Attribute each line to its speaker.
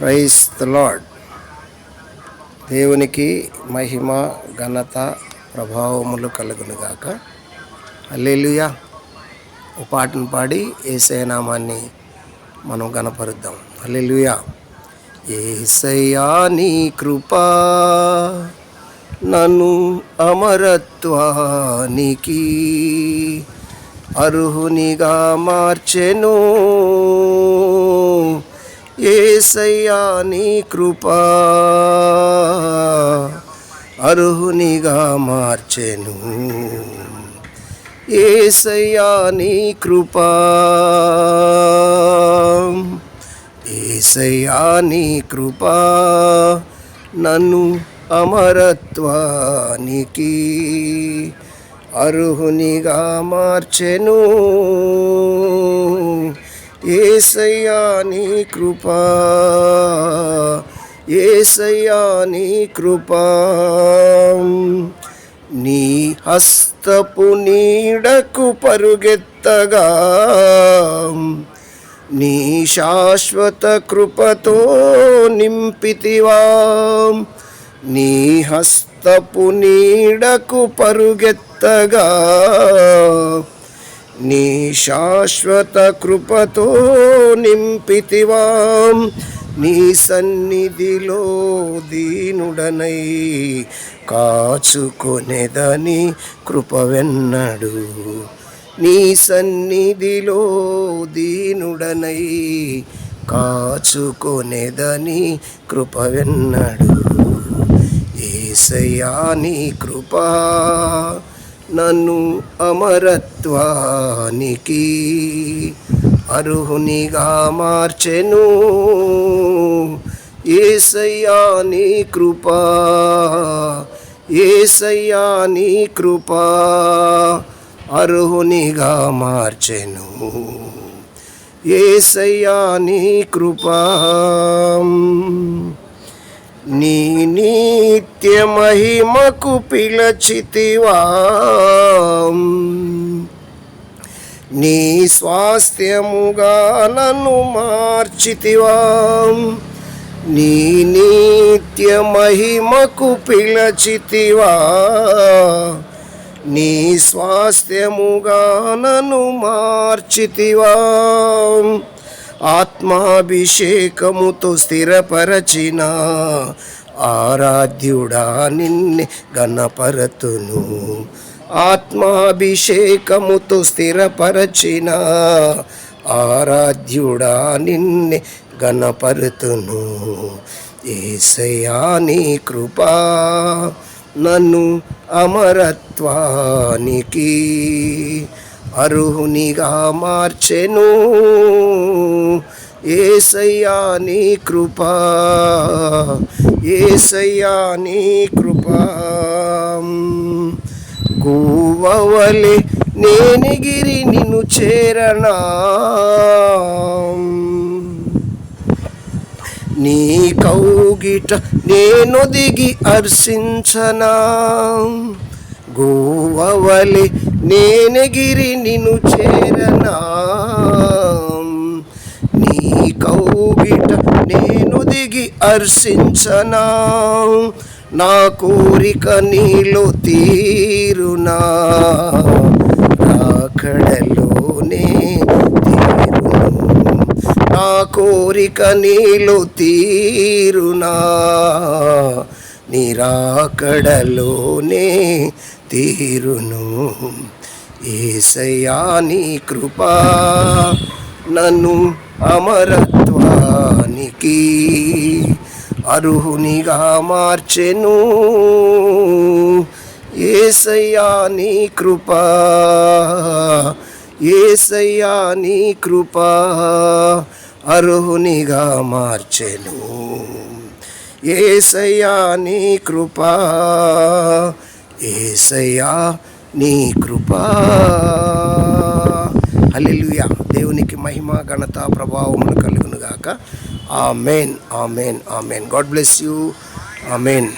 Speaker 1: Praise the lord దేవునికి మహిమ ఘనత ప్రభావములు కలుగునుగాక అల్లెలుయా ఓ పాటను పాడి ఏసయ నామాన్ని మనం గణపరుద్దాం అల్లెలుయా ఏసయ్యా నీ కృపా నన్ను అమరత్వానికి అర్హునిగా మార్చెను. ఏసయ్యా నీ కృపా. అర్హునిగా మార్చెను. ఏసయ్యా నీ కృపా. ఏసయ్యా నీ కృపా. నన్ను అమరత్వానికి అర్హునిగా మార్చెను. ఏసయ్యా నీ కృపా. ఏసయ్యా నీ కృపా. నీ హస్తపు నీడకు పరుగెత్తగా. నీ శాశ్వత కృపతో నింపితివా. నీ హస్తపు నీడకు పరుగెత్తగా. నీ శాశ్వత కృపతో నింపితివాం. నీ సన్నిధిలో దీనుడనై కాచుకొనేదని కృపవెన్నడు. నీ సన్నిధిలో దీనుడనై కాచుకొనేదని కృపవెన్నడు. ఏసయా నీ కృపా నన్ను అమరత్వానికి అర్హునిగా మార్చెను. ఏసయ్యా నీ కృపా ఏసయ్యా నీ కృపా అర్హునిగా మార్చెను. ఏసయ్యా నీ కృపా. నీ నిత్య మహిమకు పిలచితివా. నీ స్వాస్థ్యముగా నన్ను మార్చితివా. నీ నిత్య మహిమకు పిలచితివా. నీ స్వాస్థ్యముగా నన్ను మార్చితివా. ఆత్మాభిషేకముతో స్థిరపరచిన ఆరాధ్యుడా నిన్నే గణపరతును ఆత్మాభిషేకముతో స్థిరపరచిన ఆరాధ్యుడా నిన్నే గణపరుతును ఏసయా నీ కృపా నన్ను అమరత్వానికి అర్హునిగా మార్చెను. ఏసయ్యా నీ కృప ఏసయ్యా నీ కృప. గూవవలే నేనిగిరి నిన్ను చేరనా? నీ కౌగిట నేను దిగి అర్శించనా గోవవలి నేనగిరి నిను చేరనా? నీ కౌగిట నేను దిగి అర్శించనా నా కోరిక నీలో తీరునా? రాకడలోనే తీరును. నా కోరిక నీలో తీరునా? నిరాకడలోనే తీరును. ఏసయాని కృపా నన్ను అమరత్వానికి అర్హునిగా మార్చెను. ఏసయాని కృపా ఏసయాని కృపా అర్హునిగా మార్చెను. ఏసయాని కృపా ఏసయ్యా నీ కృపా. హలెలుయ దేవునికి మహిమ ఘనత ప్రభావములు మెయిన్ ఆ మెయిన్ ఆ మెయిన్ గాడ్ బ్లెస్ యూ. ఆ మెయిన్